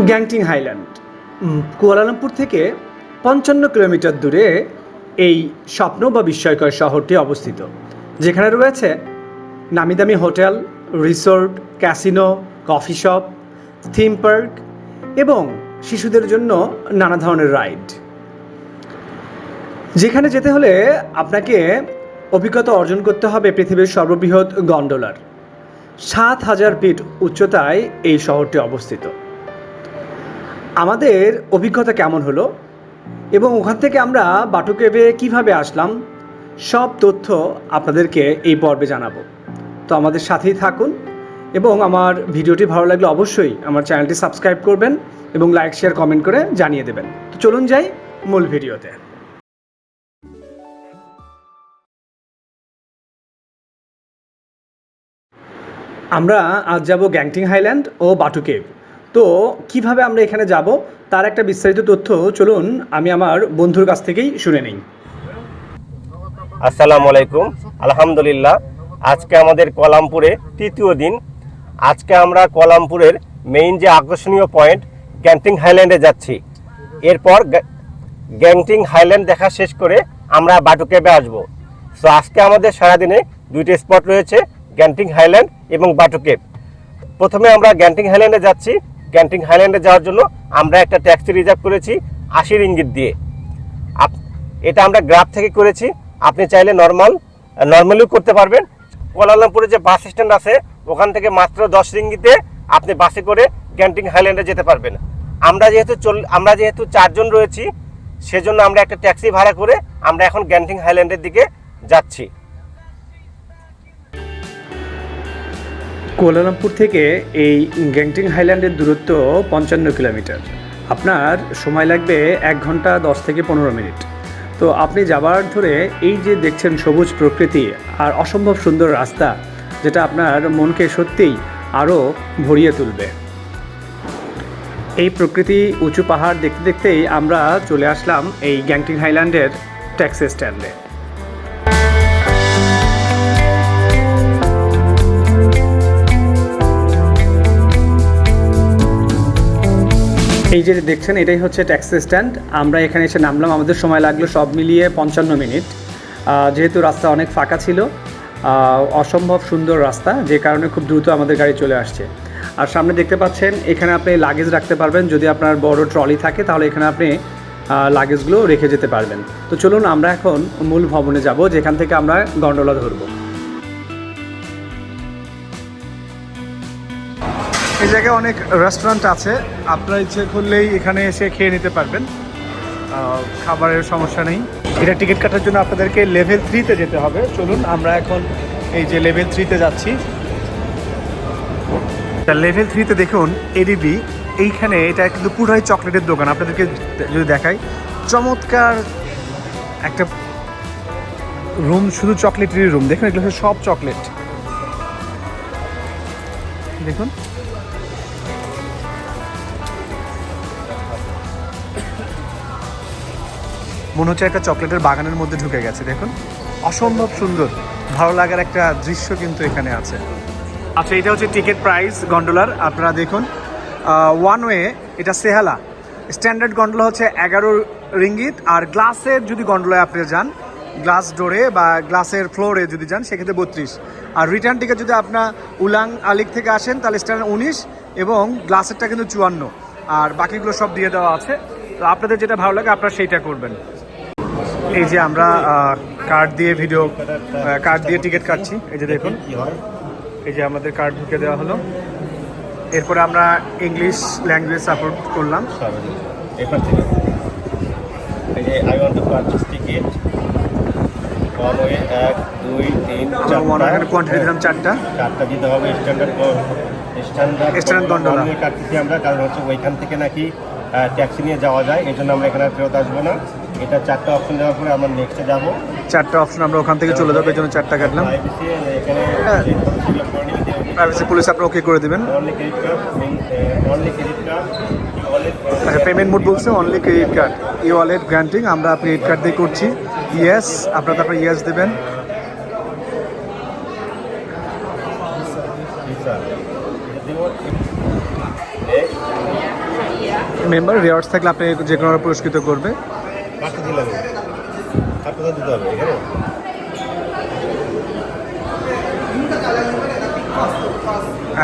Genting highland. Kuala Lumpur থেকে পঞ্চান্ন kilometre দূরে এই স্বপ্ন বা বিস্ময়কর শহরটি অবস্থিত, যেখানে রয়েছে নামি দামি hotel, resort, casino, coffee shop, theme park এবং শিশুদের জন্য নানা ধরনের রাইড। যেখানে যেতে হলে আপনাকে অভিজ্ঞতা অর্জন করতে হবে পৃথিবীর সর্ববৃহৎ গন্ডোলার। সাত হাজার ফিট উচ্চতায় এই শহরটি অবস্থিত। আমাদের অভিজ্ঞতা কেমন হলো? এবং ওখান থেকে আমরা বাটুকেবে কীভাবে আসলাম? সব তথ্য আপনাদেরকে এই পর্বে জানাব। তো আমাদের সাথেই থাকুন এবং আমার ভিডিওটি ভালো লাগলে অবশ্যই আমার চ্যানেলটি সাবস্ক্রাইব করবেন এবং লাইক, শেয়ার, কমেন্ট করে জানিয়ে দেবেন। তো চলুন যাই মূল ভিডিওতে। আমরা আজ যাব গ্যাংটিং হাইল্যান্ড ও বাটু কেভ তো কীভাবে আমরা এখানে যাব তার একটা বিস্তারিত তথ্য চলুন আমি আমার বন্ধুর কাছ থেকেই শুনে নিই। আসসালামু আলাইকুম। আলহামদুলিল্লাহ, আজকে আমাদের কলামপুরে তৃতীয় দিন। আজকে আমরা কলামপুরের মেইন যে আকর্ষণীয় পয়েন্ট গ্যাংটিং হাইল্যান্ডে যাচ্ছি। এরপর গ্যা- গ্যাংটিং হাইল্যান্ড দেখা শেষ করে আমরা বাটুকেবে আসব। সো আজকে আমাদের সারাদিনে দুইটি স্পট রয়েছে গ্যাংটিং হাইল্যান্ড এবং বাটুকেব প্রথমে আমরা গ্যান্টিং হাইল্যান্ডে যাচ্ছি। গ্যান্টিং হাইল্যান্ডে যাওয়ার জন্য আমরা একটা ট্যাক্সি রিজার্ভ করেছি আশি রিঙ্গিত দিয়ে। এটা আমরা গ্রাফ থেকে করেছি। আপনি চাইলে নর্মাল, নর্মালিও করতে পারবেন। কোয়ালালামপুরে যে বাস স্ট্যান্ড আছে, ওখান থেকে মাত্র দশ রিঙ্গিতে আপনি বাসে করে গ্যান্টিং হাইল্যান্ডে যেতে পারবেন। আমরা যেহেতু চল আমরা যেহেতু চারজন রয়েছি, সেজন্য আমরা একটা ট্যাক্সি ভাড়া করে আমরা এখন গ্যান্টিং হাইল্যান্ডের দিকে যাচ্ছি। কুয়ালালামপুর থেকে এই গ্যাংটিং হাইল্যান্ডের দূরত্ব পঞ্চান্ন কিলোমিটার। আপনার সময় লাগবে এক ঘণ্টা দশ থেকে পনেরো মিনিট। তো আপনি যাবার ধরে এই যে দেখছেন সবুজ প্রকৃতি আর অসম্ভব সুন্দর রাস্তা, যেটা আপনার মনকে সত্যিই আরও ভরিয়ে তুলবে। এই প্রকৃতি উঁচু পাহাড় দেখতে দেখতেই আমরা চলে আসলাম এই গ্যাংটিং হাইল্যান্ডের ট্যাক্সি স্ট্যান্ডে। এই যে দেখছেন, এটাই হচ্ছে ট্যাক্সি স্ট্যান্ড আমরা এখানে এসে নামলাম। আমাদের সময় লাগল সব মিলিয়ে পঞ্চান্ন মিনিট। যেহেতু রাস্তা অনেক ফাঁকা ছিল অসম্ভব সুন্দর রাস্তা, যে কারণে খুব দ্রুত আমাদের গাড়ি চলে আসছে। আর সামনে দেখতে পাচ্ছেন, এখানে আপনি লাগেজ রাখতে পারবেন। যদি আপনার বড় ট্রলি থাকে, তাহলে এখানে আপনি লাগেজগুলো রেখে যেতে পারবেন। তো চলুন, আমরা এখন মূল ভবনে যাব, যেখান থেকে আমরা গন্ডোলা ধরবো। এই জায়গায় অনেক রেস্টুরেন্ট আছে। আপনার ইচ্ছে করলেই এখানে এসে খেয়ে নিতে পারবেন। খাবারের সমস্যা নেই। এটা টিকিট কাটার জন্য আপনাদেরকে লেভেল থ্রিতে যেতে হবে। চলুন, আমরা এখন এই যে লেভেল থ্রিতে যাচ্ছি। তা লেভেল থ্রিতে দেখুন এডিবি এইখানে এটা কিন্তু পুরাই চকলেটের দোকান। আপনাদেরকে যদি দেখাই, চমৎকার একটা রুম শুধু চকলেটেরই রুম দেখুন, এগুলো সব চকলেট দেখুন। মনে হচ্ছে একটা চকলেটের বাগানের মধ্যে ঢুকে গেছে, দেখুন। অসম্ভব সুন্দর, ভালো লাগার একটা দৃশ্য কিন্তু এখানে আছে। আচ্ছা এটা হচ্ছে টিকিট প্রাইস গন্ডোলার, আপনারা দেখুন। ওয়ান ওয়ে এটা সেহালা। স্ট্যান্ডার্ড গন্ডোলা হচ্ছে এগারো রিঙ্গিত, আর গ্লাসের যদি গন্ডোলায় আপনি যান, গ্লাস ডোরে বা গ্লাসের ফ্লোরে যদি যান, সেক্ষেত্রে বত্রিশ। আর রিটার্ন টিকিট যদি আপনার উলাং আলিক থেকে আসেন, তাহলে স্ট্যান্ডার্ড উনিশ এবং গ্লাসেরটা কিন্তু চুয়ান্ন। আর বাকিগুলো সব দিয়ে দেওয়া আছে। তো আপনাদের যেটা ভালো লাগে, আপনারা সেইটা করবেন। এই যে আমরা কার্ড দিয়ে ভিডিও কার্ড দিয়ে টিকিট কাটছি। এই যে দেখুন। এই যে আমাদের কার্ড ঢুকে দেওয়া হলো। এরপরে আমরা ইংলিশ ল্যাঙ্গুয়েজ সাপোর্ট করলাম। কোয়ান্টিটি দিলাম চারটা। চারটা দিতে হবে স্ট্যান্ডার্ড স্ট্যান্ডার্ড Standard gondola। কাটতেছি আমরা কারণ হচ্ছে ওইখান থেকে নাকি ট্যাক্সি নিয়ে যাওয়া যায় এই জন্য আমরা এখানে ফেরত আসব না। এটা চারটা অপশন দেওয়ার পরে আমরা নেক্সটে যাব। চারটা অপশন আমরা ওখান থেকে চলে যাব এই জন্য চারটা কাটলাম প্রাইভেসি হ্যাঁ। পুলিশ আপনি ওকে করে দেবেন। ওয়ালেট আচ্ছা পেমেন্ট মোড বলছে only credit card e-wallet granting আমরা ক্রেডিট কার্ড দিয়ে করছি। ইয়েস আপনারা তারপরে ইয়েস দেবেন। মেম্বার রিওয়ার্ডস থাকলে আপনি যে কোনো পুরস্কৃত করবে। কাটতে হবে কাট কোথায় দিতে হবে? এখানে?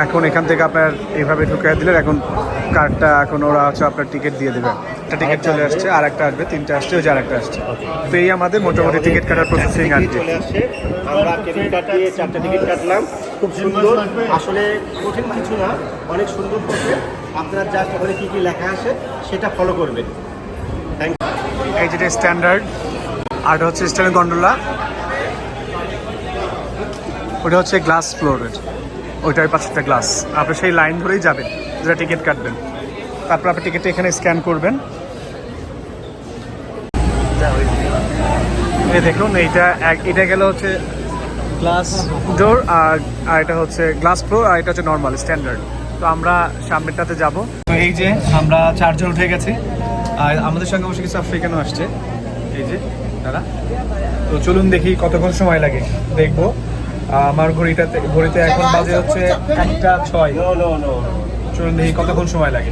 এখন এখান থেকে আপনার এইভাবে ঢুকে দিলেন এখন কার্ডটা এখন ওরা হচ্ছে আপনার টিকিট দিয়ে দেবে। একটা টিকিট চলে আসছে আর একটা আসবে তিনটা আসছে ওই যে আর একটা আসছে তো এই আমাদের মোটামুটি টিকিট কাটার প্রসেসিং আর চলে আসছে আমরা ক্রেডিট কার্ড দিয়ে চারটা টিকিট কাটলাম। খুব সুন্দর। আসলে কঠিন কিছু না অনেক সুন্দর আপনারা জাস্ট ওখানে কী কী লেখা আছে সেটা ফলো করবেন। এই যেটা স্ট্যান্ডার্ড আর হচ্ছে স্ট্যান্ডার্ড গন্ডোলা ওটা হচ্ছে গ্লাস ফ্লোরের ওইটার পাঁচটা গ্লাস আপনি সেই লাইন ধরেই যাবেন, যেটা টিকিট কাটবেন। তারপর আপনি টিকিটটা এখানে স্ক্যান করবেন। দেখুন, এইটা এটা গেল হচ্ছে গ্লাস ডোর আর আর এটা হচ্ছে গ্লাস ফ্লোর আর এটা হচ্ছে নর্মাল স্ট্যান্ডার্ড তো আমরা সামনেরটাতে যাব। তো এই যে আমরা চারজন উঠে গেছি। আর আমাদের সঙ্গে অবশ্যই কিছু আফ্রিকানও আসছে। এই যে তারা তো চলুন দেখি কতক্ষণ সময় লাগে। দেখব। আমার ঘড়িটাতে ঘড়িতে এখন বাজে হচ্ছে একটা ছয়। চলুন দেখি কতক্ষণ সময় লাগে।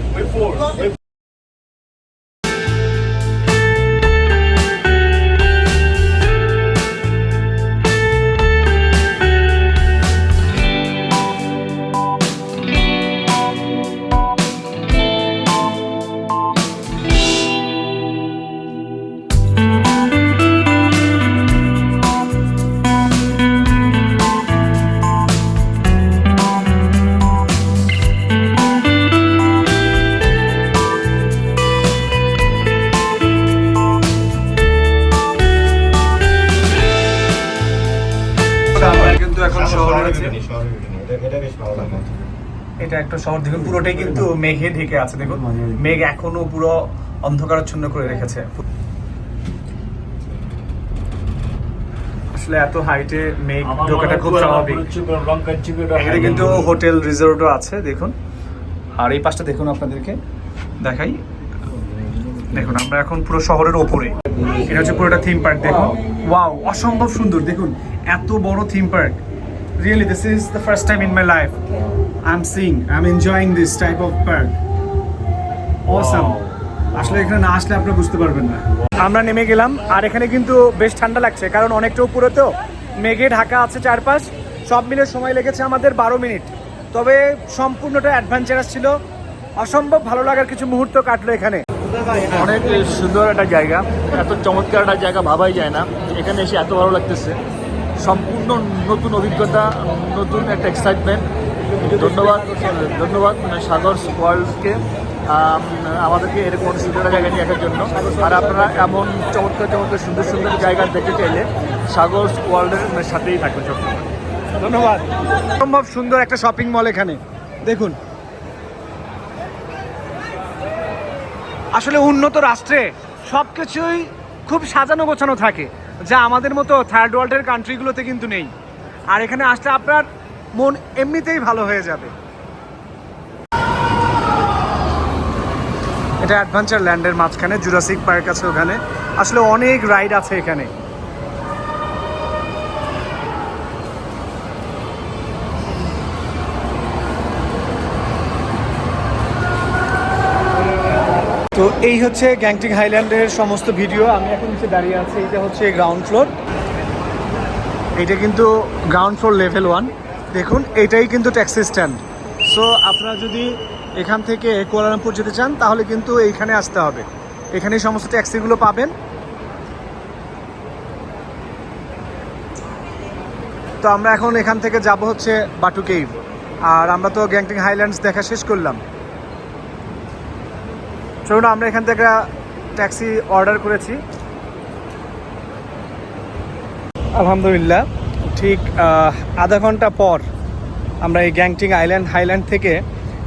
এটা একটা শহর দেখুন পুরোটাই কিন্তু মেঘে ঢেকে আছে দেখুন। মেঘ এখনও পুরো অন্ধকারাচ্ছন্ন করে রেখেছে। আসলে এত হাইটে মেঘ ঢোকাটা খুব স্বাভাবিক। এখানে কিন্তু হোটেল রিসোর্টও আছে দেখুন। আর এই পাশটা দেখুন আপনাদেরকে দেখাই। দেখুন আমরা এখন পুরো শহরের ওপরে। এটা হচ্ছে পুরোটা থিম পার্ক দেখুন। ওয়াও অসম্ভব সুন্দর দেখুন। এত বড় theme park really this is the first time in my life I am sing I am enjoying this type of park awesome আসলে এখানে না আসলে আপনারা বুঝতে পারবেন না। আমরা নেমে গেলাম আর এখানে কিন্তু বেশ ঠান্ডা লাগছে কারণ অনেকটা উপরে তো মেঘে ঢাকা আছে চারপাশ সব মিলে সময় লেগেছে আমাদের বারো মিনিট। তবে সম্পূর্ণটা অ্যাডভেঞ্চারাস ছিল অসম্ভব ভালো লাগার কিছু মুহূর্ত কাটলো এখানে। অনেক সুন্দর একটা জায়গা এত চমৎকার একটা জায়গা ভাবাই যায় না এখানে এসে এত ভালো লাগতেছে। সম্পূর্ণ নতুন অভিজ্ঞতা নতুন একটা এক্সাইটমেন্ট ধন্যবাদ ধন্যবাদ মানে সাগর ওয়ার্ল্ডকে আমাদেরকে এরকম সুন্দর জায়গা নিয়ে আসার জন্য। আর আপনারা এমন চমৎকার চমৎকার সুন্দর সুন্দর জায়গা দেখতে চাইলে সাগর ওয়ার্ল্ডের সাথেই থাকবেন সবসময়। ধন্যবাদ। সম্ভব সুন্দর একটা শপিং মল এখানে। দেখুন। আসলে উন্নত রাষ্ট্রে সব কিছুই খুব সাজানো গোছানো থাকে। যা আমাদের মতো থার্ড ওয়ার্ল্ডের কান্ট্রিগুলোতে কিন্তু নেই। আর এখানে আসলে আপনার মন এমনিতেই ভালো হয়ে যাবে। এটা অ্যাডভেঞ্চার ল্যান্ডের মাঝখানে জুরাসিক পার্ক আছে ওখানে। আসলে অনেক রাইড আছে এখানে। এই হচ্ছে গ্যাংটিং হাইল্যান্ডের সমস্ত ভিডিও। আমি এখন নিচে দাঁড়িয়ে আছি এটা হচ্ছে গ্রাউন্ড ফ্লোর এটা কিন্তু গ্রাউন্ড ফ্লোর লেভেল ওয়ান দেখুন এটাই কিন্তু ট্যাক্সি স্ট্যান্ড সো আপনারা যদি এখান থেকে কোয়ালালামপুর যেতে চান, তাহলে কিন্তু এইখানে আসতে হবে। এখানে সমস্ত ট্যাক্সিগুলো পাবেন। তো আমরা এখন এখান থেকে যাব হচ্ছে বাটু কেভ। আর আমরা তো গ্যাংটিং হাইল্যান্ডস দেখা শেষ করলাম। চলুন, আমরা এখান থেকে ট্যাক্সি অর্ডার করেছি। আলহামদুলিল্লাহ, ঠিক আধা ঘণ্টা পর আমরা এই গ্যাংটিং আইল্যান্ড হাইল্যান্ড থেকে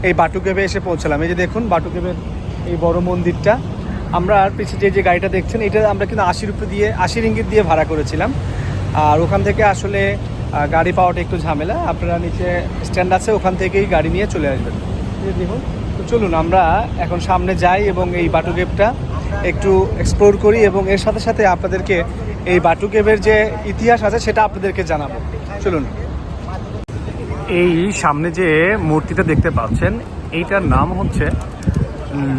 এই বাটুকেবে এসে পৌঁছালাম। এই যে দেখুন, বাটুকেবের এই বড় মন্দিরটা। আমরা আর পিছিয়ে যে গাড়িটা দেখছেন, এটা আমরা কিন্তু আশি রুপি দিয়ে, আশি রিঙ্গিত দিয়ে ভাড়া করেছিলাম। আর ওখান থেকে আসলে গাড়ি পাওয়াটা একটু ঝামেলা। আপনারা নিচে স্ট্যান্ড আছে, ওখান থেকেই গাড়ি নিয়ে চলে আসবেন। দেখুন তো চলুন, আমরা এখন সামনে যাই এবং এই বাটু বাটুকেবটা একটু এক্সপ্লোর করি এবং এর সাথে সাথে আপনাদেরকে এই বাটুকেবের যে ইতিহাস আছে সেটা আপনাদেরকে জানাব। চলুন। এই সামনে যে মূর্তিটা দেখতে পাচ্ছেন, এইটার নাম হচ্ছে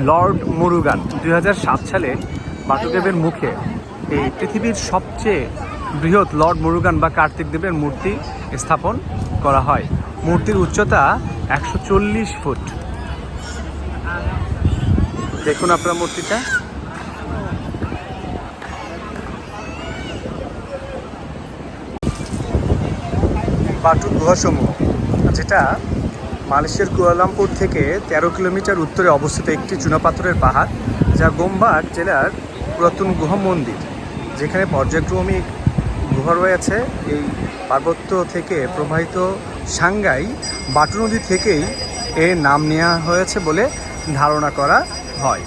লর্ড মুরুগান। দু হাজার সাত সালে বাটুদেবের মুখে এই পৃথিবীর সবচেয়ে বৃহৎ লর্ড মুরুগান বা কার্তিক দেবের মূর্তি স্থাপন করা হয়। মূর্তির উচ্চতা একশো চল্লিশ ফুট। দেখুন আপনার মূর্তিটা। বাটু গুহাসমূহ। যেটা মালয়েশিয়ার কুয়ালামপুর থেকে তেরো কিলোমিটার উত্তরে অবস্থিত একটি চুনাপাথরের পাহাড়, যা গোমবাট জেলার পুরাতন গুহা মন্দির, যেখানে পর্যায়ক্রমিক গুহা রয়েছে। এই পার্বত্য থেকে প্রবাহিত সাংগাই বাটু নদী থেকেই এর নাম নেওয়া হয়েছে বলে ধারণা করা হয়।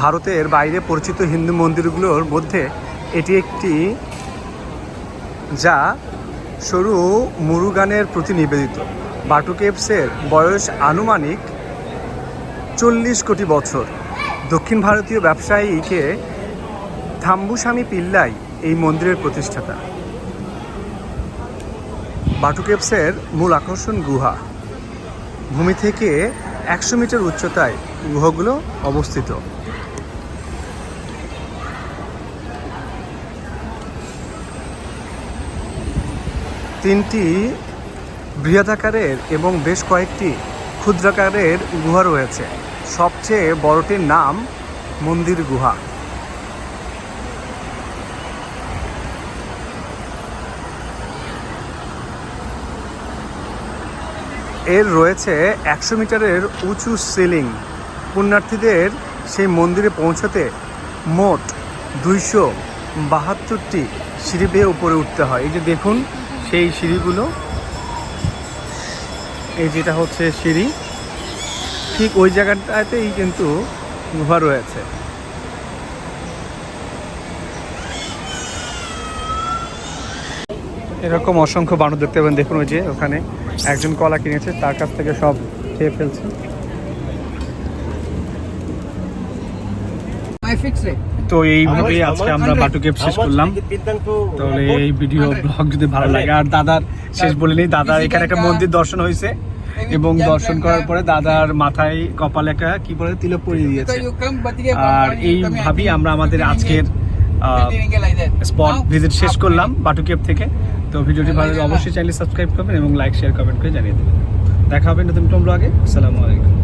ভারতের বাইরে পরিচিত হিন্দু মন্দিরগুলোর মধ্যে এটি একটি যা সরু মুরুগানের প্রতি নিবেদিত। বাটু কেভসের বয়স আনুমানিক চল্লিশ কোটি বছর। দক্ষিণ ভারতীয় ব্যবসায়ীকে থাম্বুস্বামী পিল্লাই এই মন্দিরের প্রতিষ্ঠাতা। বাটু কেভসের মূল আকর্ষণ গুহা। ভূমি থেকে একশো মিটার উচ্চতায় গুহাগুলো অবস্থিত। তিনটি বৃহদাকারের এবং বেশ কয়েকটি ক্ষুদ্রাকারের গুহা রয়েছে। সবচেয়ে বড়টির নাম মন্দির গুহা। এর রয়েছে একশো মিটারের উঁচু সিলিং। পুণ্যার্থীদের সেই মন্দিরে পৌঁছাতে মোট দুইশো বাহাত্তরটি সিঁড়ি বেয়ে উপরে উঠতে হয়। এই যে দেখুন, সেই সিঁড়িগুলো, এই যেটা হচ্ছে সিঁড়ি, ঠিক ওই জায়গাটাতেই কিন্তু গুহা রয়েছে। এরকম অসংখ্য বানর দেখতে পাবেন। দেখুন ওই যে ওখানে একজন কলা কিনেছে, তার কাছ থেকে সব খেয়ে ফেলছে। তো এইভাবেই আজকে আমরা বাটু কেপ শেষ করলাম। তাহলে এই ভিডিও ব্লগ যদি ভালো লাগে। আর দাদার শেষ বলে নেই দাদার এখানে একটা মন্দির দর্শন হয়েছে এবং দর্শন করার পরে দাদার মাথায় কপালে একটা কি বলে তিলক পরিয়ে দিয়েছে। আর come এইভাবেই আমরা আমাদের আজকের স্পট ভিজিট শেষ করলাম বাটু কেপ থেকে। তো ভিডিওটি ভালো অবশ্যই চ্যানেল সাবস্ক্রাইব করবেন এবং লাইক শেয়ার কমেন্ট করে জানিয়ে দেবেন। দেখা হবে নতুন কোনো ব্লগে আসসালামু আলাইকুম।